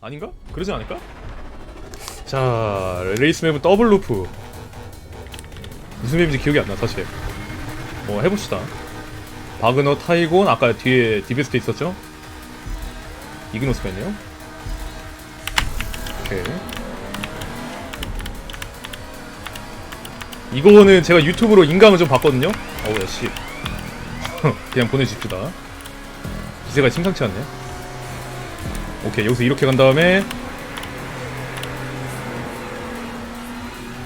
아닌가? 그러지 않을까? 자 레이스 맵은 더블 루프. 무슨 맵인지 기억이 안 나 사실. 뭐 해봅시다. 바그너 타이곤 아까 뒤에 디베스트 있었죠? 이그노스가 있네요? 오케이. 이거는 제가 유튜브로 인강을 좀 봤거든요? 어우 야 씨. 그냥 보내줍시다. 기세가 심상치 않네 오케이 여기서 이렇게 간 다음에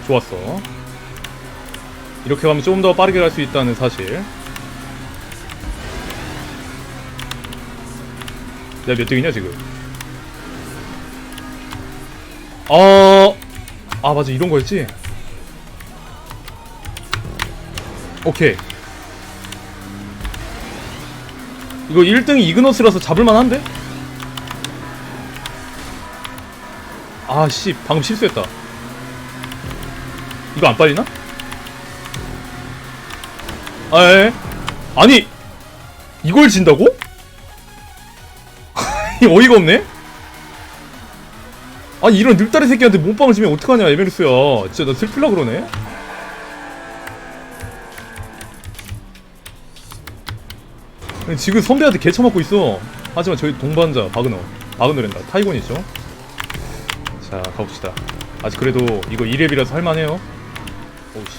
좋았어. 이렇게 가면 좀 더 빠르게 갈 수 있다는 사실. 내가 몇 등이냐 지금? 어... 아 맞아. 이런 거였지? 오케이. 이거 1등이 이그너스라서 잡을만한데? 아씨 방금 실수했다. 이거 안 빨리나? 아, 에 아니 이걸 진다고? 어이가 없네? 아니 이런 늙다리 새끼한테 몸빵을 지면 어떡하냐 에메르스야. 진짜 나 슬플라 그러네. 지금 선배한테 개쳐맞고 있어. 하지만 저희 동반자 바그너. 바그너랜다. 타이곤이죠 자 가봅시다. 아직 그래도 이거 2렙이라서 할만해요. 오씨.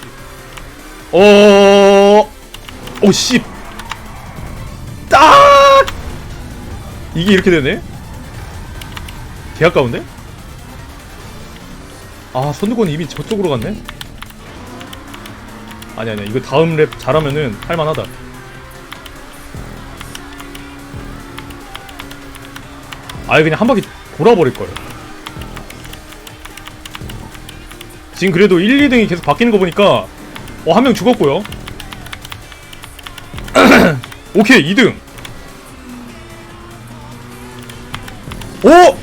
어... 오씨! 딱! 이게 이렇게 되네? 개 아까운데? 아 선두권이 이미 저쪽으로 갔네? 아니 아니야 이거 다음 랩 잘하면은 할만하다. 아예 그냥 한 바퀴 돌아버릴 거예요 지금 그래도 1, 2등이 계속 바뀌는 거 보니까 어 한 명 죽었고요. 오케이 2등. 오!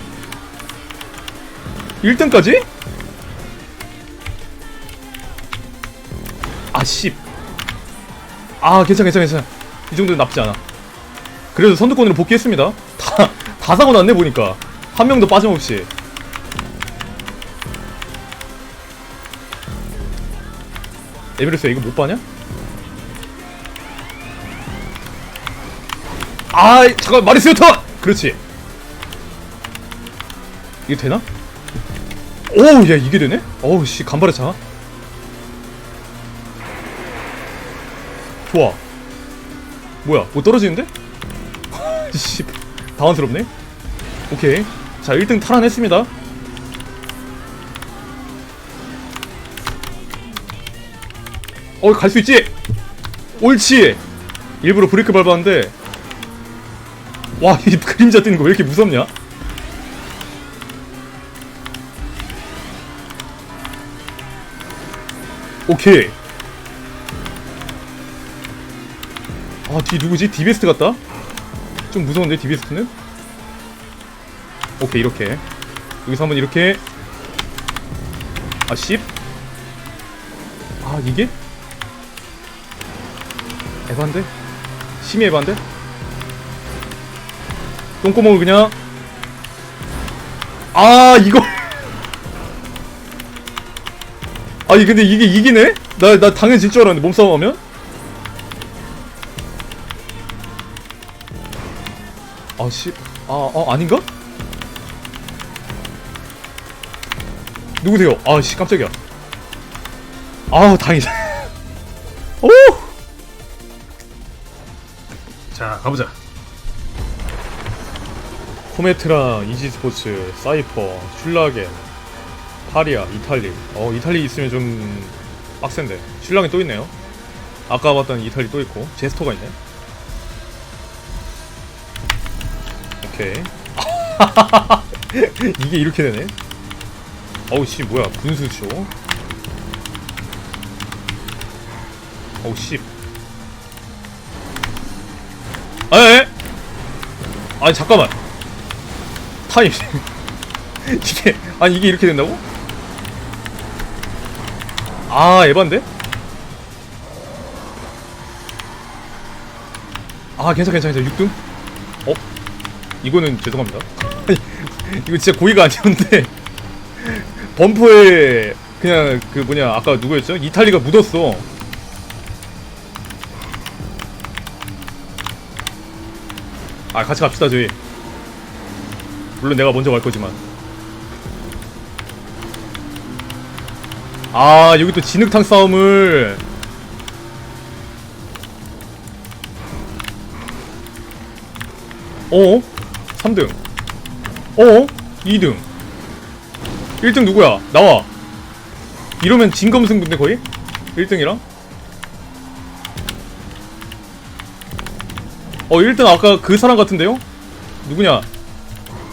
1등까지? 아 씨. 아 괜찮아 괜찮아 괜찮아. 이 정도는 나쁘지 않아. 그래도 선두권으로 복귀했습니다. 다, 다 사고 났네 보니까. 한 명도 빠짐없이 에베레스 이거 못 봐냐? 아 잠깐 마리스요타 그렇지 이게 되나? 오야 이게 되네? 어우 씨 간발의 차 좋아 뭐야 뭐 떨어지는데? 씨 당황스럽네 오케이 자 1등 탈환했습니다 어 갈 수 있지? 옳지 일부러 브레이크 밟았는데 와 이 그림자 뜨는 거 왜 이렇게 무섭냐? 오케이 아 뒤 누구지? 디베스트 같다? 좀 무서운데 디베스트는? 오케이 이렇게 여기서 한번 이렇게 아 씹? 아 이게? 에반데? 심히 에반데? 똥구멍을 그냥 아 이거 아니 근데 이게 이기네? 나, 나 당연히 질 줄 알았는데 몸싸움 하면? 아, 씨. 아, 어, 아닌가? 누구세요? 아, 씨, 깜짝이야. 아우, 다행이다. 자, 가보자. 코메트라, 이지스포츠, 사이퍼, 슐라겐, 파리아, 이탈리. 어, 이탈리 있으면 좀 빡센데. 슐라겐 또 있네요. 아까 봤던 이탈리 또 있고, 제스토가 있네. 오케이. 이게 이렇게 되네. 어우 씨 뭐야 분수쇼. 어우 씨. 에? 아니 잠깐만. 타임. 이게 아니 이게 이렇게 된다고? 아 에반데? 아 괜찮아 괜찮아 괜찮아 6등? 어? 이거는 죄송합니다 아니 이거 진짜 고의가 아니었는데 범퍼에 그냥 그 뭐냐 아까 누구였죠? 이탈리가 묻었어. 아 같이 갑시다 저희. 물론 내가 먼저 갈 거지만. 아 여기 또 진흙탕 싸움을 어? 3등 어? 2등 1등 누구야? 나와 이러면 진검승부인데 거의? 1등이랑? 어 1등 아까 그 사람 같은데요? 누구냐?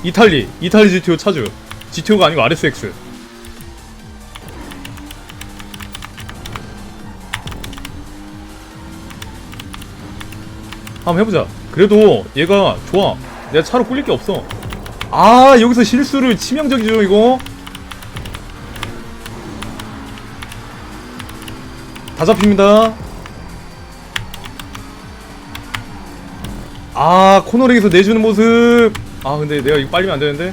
이탈리. 이탈리 GTO 차주. GTO가 아니고 RSX 한번 해보자. 그래도 얘가 좋아. 내가 차로 꿀릴 게 없어. 아 여기서 실수를 치명적이죠 이거? 다 잡힙니다 아 코너링에서 내주는 모습. 아 근데 내가 이거 빨리면 안되는데?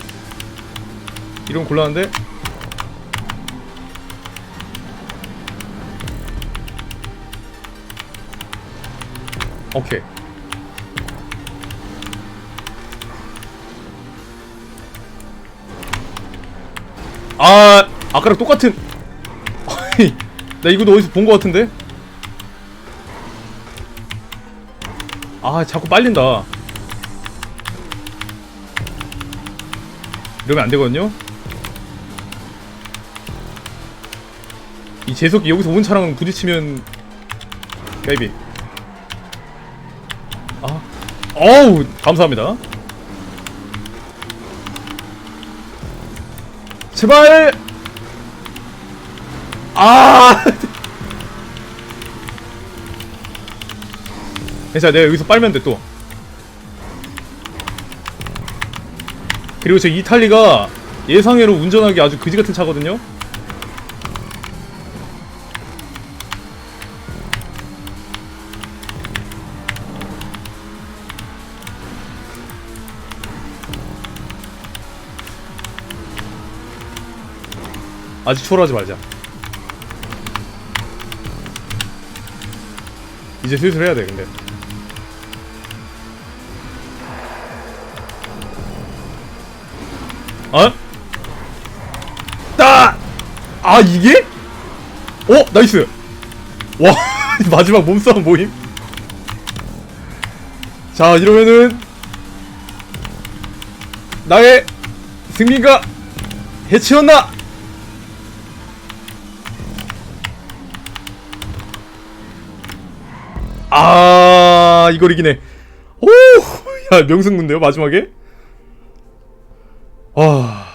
이러면 곤란한데? 오케이. 아 아까랑 똑같은. 나 이거도 어디서 본 것 같은데 아 자꾸 빨린다. 이러면 안 되거든요? 이 제석이 여기서 온 차랑 부딪히면 베이비 아 어우 감사합니다. 제발! 아 괜찮아 내가 여기서 빨면 돼 또. 그리고 저 이탈리가 예상외로 운전하기 아주 그지같은 차거든요? 아직 초월하지 말자. 이제 슬슬 해야 돼 근데 어? 따! 아 이게? 어? 나이스 와 마지막 몸싸움 모임 자 이러면은 나의 승리가 해치웠나? 아 이걸 이기네 오야 명승군데요 마지막에 와